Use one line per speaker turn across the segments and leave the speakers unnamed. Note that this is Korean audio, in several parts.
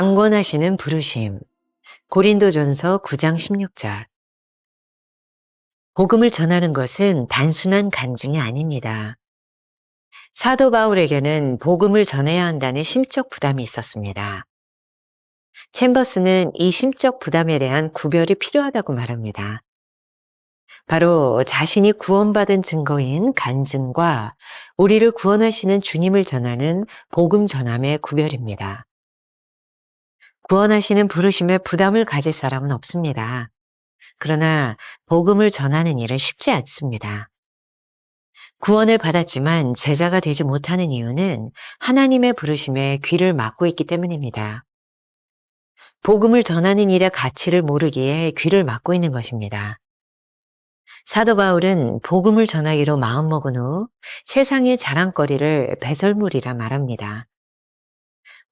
강권하시는 부르심. 고린도전서 9장 16절. 복음을 전하는 것은 단순한 간증이 아닙니다. 사도 바울에게는 복음을 전해야 한다는 심적 부담이 있었습니다. 챔버스는 이 심적 부담에 대한 구별이 필요하다고 말합니다. 바로 자신이 구원받은 증거인 간증과 우리를 구원하시는 주님을 전하는 복음 전함의 구별입니다. 구원하시는 부르심에 부담을 가질 사람은 없습니다. 그러나 복음을 전하는 일은 쉽지 않습니다. 구원을 받았지만 제자가 되지 못하는 이유는 하나님의 부르심에 귀를 막고 있기 때문입니다. 복음을 전하는 일의 가치를 모르기에 귀를 막고 있는 것입니다. 사도 바울은 복음을 전하기로 마음먹은 후 세상의 자랑거리를 배설물이라 말합니다.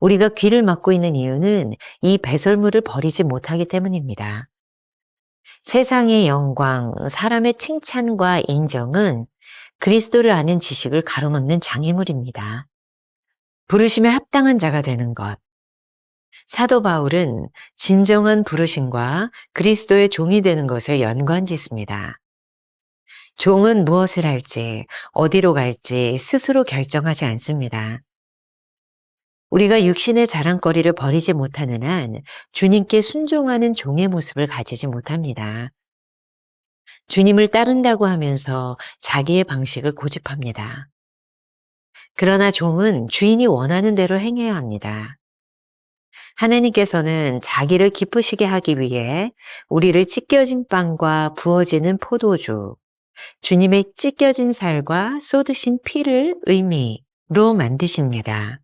우리가 귀를 막고 있는 이유는 이 배설물을 버리지 못하기 때문입니다. 세상의 영광, 사람의 칭찬과 인정은 그리스도를 아는 지식을 가로막는 장애물입니다. 부르심에 합당한 자가 되는 것. 사도 바울은 진정한 부르심과 그리스도의 종이 되는 것을 연관 짓습니다. 종은 무엇을 할지, 어디로 갈지 스스로 결정하지 않습니다. 우리가 육신의 자랑거리를 버리지 못하는 한 주님께 순종하는 종의 모습을 가지지 못합니다. 주님을 따른다고 하면서 자기의 방식을 고집합니다. 그러나 종은 주인이 원하는 대로 행해야 합니다. 하나님께서는 자기를 기쁘시게 하기 위해 우리를 찢겨진 빵과 부어지는 포도주, 주님의 찢겨진 살과 쏟으신 피를 의미로 만드십니다.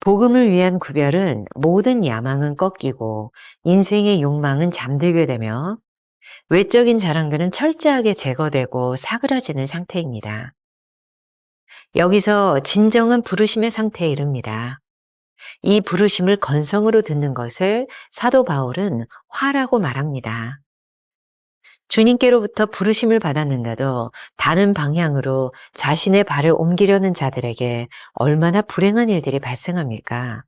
복음을 위한 구별은 모든 야망은 꺾이고 인생의 욕망은 잠들게 되며 외적인 자랑들은 철저하게 제거되고 사그라지는 상태입니다. 여기서 진정한 부르심의 상태에 이릅니다. 이 부르심을 건성으로 듣는 것을 사도 바울은 화라고 말합니다. 주님께로부터 부르심을 받았는데도 다른 방향으로 자신의 발을 옮기려는 자들에게 얼마나 불행한 일들이 발생합니까?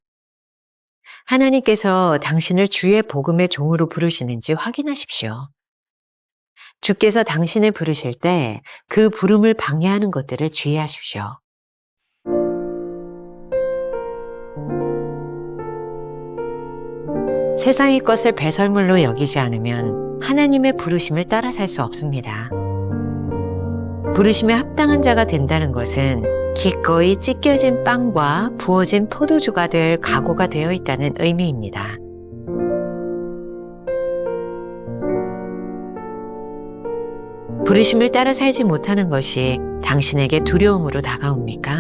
하나님께서 당신을 주의 복음의 종으로 부르시는지 확인하십시오. 주께서 당신을 부르실 때 그 부름을 방해하는 것들을 주의하십시오. 세상의 것을 배설물로 여기지 않으면 하나님의 부르심을 따라 살 수 없습니다. 부르심에 합당한 자가 된다는 것은 기꺼이 찢겨진 빵과 부어진 포도주가 될 각오가 되어 있다는 의미입니다. 부르심을 따라 살지 못하는 것이 당신에게 두려움으로 다가옵니까?